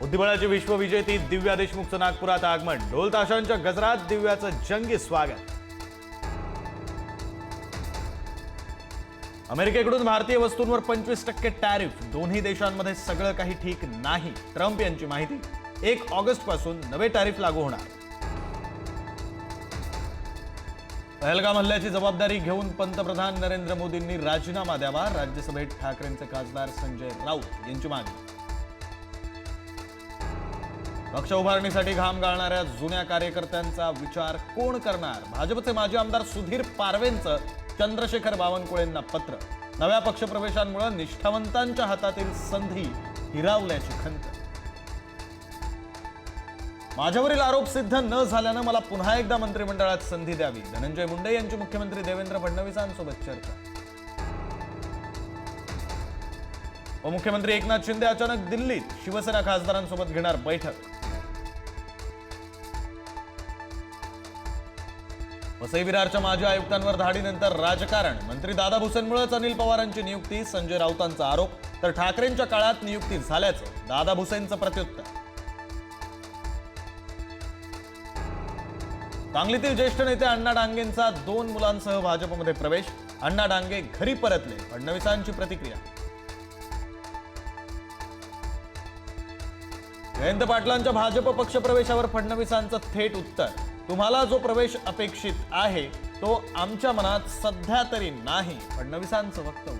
बुद्धिबळाची विश्वविजेती दिव्या देशमुखचं नागपुरात आगमन. ढोल ताशांच्या गजरात दिव्याचं जंगी स्वागत. अमेरिकेकडून भारतीय वस्तूंवर पंचवीस टक्के टॅरिफ. दोन्ही देशांमध्ये सगळं काही ठीक नाही ट्रम्प यांची माहिती. एक ऑगस्टपासून नवे टॅरिफ लागू होणार. पहलगाम हल्ल्याची जबाबदारी घेऊन पंतप्रधान नरेंद्र मोदींनी राजीनामा द्यावा राज्यसभेत ठाकरेंचे खासदार संजय राऊत यांची मागणी. पक्ष उभारणीसाठी घाम गाळणाऱ्या जुन्या कार्यकर्त्यांचा विचार कोण करणार? भाजपचे माजी आमदार सुधीर पारवेंचं चंद्रशेखर बावनकुळेंना पत्र. नव्या पक्षप्रवेशांमुळे निष्ठावंतांच्या हातातील संधी हिरावल्याची खंत. माझ्यावरील आरोप सिद्ध न झाल्यानं मला पुन्हा एकदा मंत्रिमंडळात संधी द्यावी. धनंजय मुंडे यांची मुख्यमंत्री देवेंद्र फडणवीसांसोबत चर्चा. उपमुख्यमंत्री एकनाथ शिंदे अचानक दिल्लीत शिवसेना खासदारांसोबत घेणार बैठक. वसई विरारच्या माजी आयुक्तांवर धाडीनंतर राजकारण. मंत्री दादा भुसेंमुळेच अनिल पवारांची नियुक्ती संजय राऊतांचा आरोप. तर ठाकरेंच्या काळात नियुक्ती झाल्याचं दादा भुसेंचं प्रत्युत्तर. सांगलीतील ज्येष्ठ नेते अण्णा डांगेंचा दोन मुलांसह भाजपमध्ये प्रवेश. अण्णा डांगे घरी परतले फडणवीसांची प्रतिक्रिया. जयंत पाटलांच्या भाजप पक्षप्रवेशावर फडणवीसांचं थेट उत्तर. तुम्हाला जो प्रवेश अपेक्षित आहे तो आमच्या मनात सध्या तरी नाही फडणवीसांचं वक्तव्य.